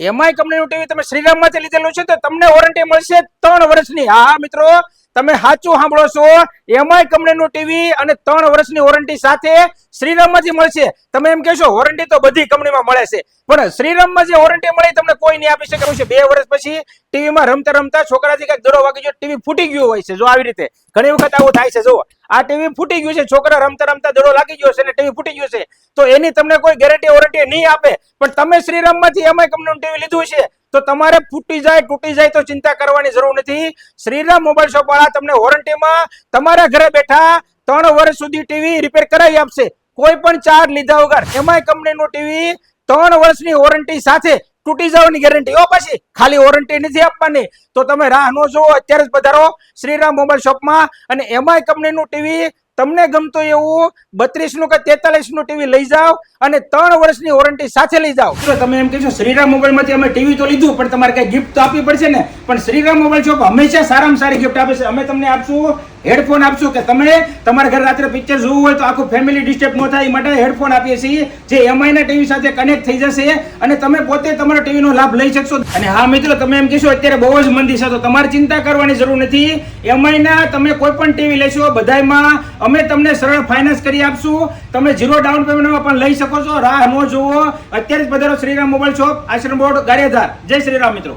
એમાંય કંપનીનું ટીવી તમે શ્રીરામમાંથી લીધેલું છે તો તમને વોરંટી મળશે ત્રણ વર્ષની. હા, મિત્રો, તમે સાચું સાંભળો છો. એમઆઈ કંપનીનું ટીવી અને ત્રણ વર્ષની વોરંટી સાથે શ્રીરામમાંથી મળશે. તમે એમ કહેશો વોરંટી તો બધી કંપનીમાં મળે છે. પણ શ્રીરામમાં જે વોરંટી મળી, તમને કોઈ નહીં આપી શકે છે. બે વર્ષ પછી ટીવીમાં રમતા રમતા છોકરાથી કંઈક દડો વાગી ગયો ટીવી ફૂટી ગયું હોય છે, જો આવી રીતે. ઘણી વખત આવું થાય છે, જો. આ ટીવી ફૂટી ગયું છે, છોકરા રમતા રમતા દડો લાગી ગયો છે અને ટીવી ફૂટી ગયું છે. તો એની તમને કોઈ ગેરંટી વોરંટી નહીં આપે. પણ તમે શ્રીરામમાંથી એમાંય કંપનીનું ટીવી લીધું છે, તો તમારે ફૂટી જાય, તૂટી જાય તો ચિંતા કરવાની જરૂર નથી. શ્રીરામ મોબાઈલ શોપ વાળા તમને વોરંટીમાં તમારા ઘરે બેઠા ત્રણ વર્ષ સુધી ટીવી રિપેર કરાવી આપશે. કોઈ પણ ચાર્જ લીધા વગર એમાંય કંપનીનું ટીવી ત્રણ વર્ષની વોરંટી સાથે તૂટી જવાની ગેરંટી ઓ પછી, ખાલી વોરંટી નથી આપવાની. તો તમે રાહ ન જોવો અત્યારે જ પધારો. શ્રીરામ મોબાઈલ શોપમાં અને એમાંય કંપનીનું ટીવી તમને ગમતો એવું બત્રીસનું કે તેતાલીસનું ટીવી લઈ જાઓ અને ત્રણ વર્ષની વોરંટી સાથે લઈ જાઓ. તમે એમ કહેશો, શ્રીરામ મોબાઈલમાંથી અમે ટીવી તો લીધું, પણ તમારે કઈ ગિફ્ટ તો આપવી પડશે ને? પણ શ્રીરામ મોબાઈલ શોપ હંમેશા સારામાં સારી ગિફ્ટ આપે છે. અમે તમને આપશું હેડફોન આપશું કે તમે તમારા ઘરે રાત્રે પિક્ચર જોવું હોય તો આખું ફેમિલી ડિસ્ટર્બ ન થાય માટે હેડફોન આપીએ છીએ, જે એમઆઈ ના ટીવી સાથે કનેક્ટ થઈ જશે અને તમે પોતે તમારા ટીવી નો લાભ લઈ શકશો. અને હા, મિત્રો, તમે એમ કહેશો, અત્યારે બહુ જ મંદી છે, તો તમારે ચિંતા કરવાની જરૂર નથી. એમઆઈ ના તમે કોઈ પણ ટીવી લેશો, બધાયમાં અમે તમને સરળ ફાઇનાન્સ કરી આપશું. તમે ઝીરો ડાઉન પેમેન્ટમાં પણ લઈ શકો છો. રાહ ન જોવો અત્યારે જ પધારો શ્રીરામ મોબાઈલ શોપ આશ્રમ બોર્ડ ગારિયાધાર. જય શ્રીરામ મિત્રો.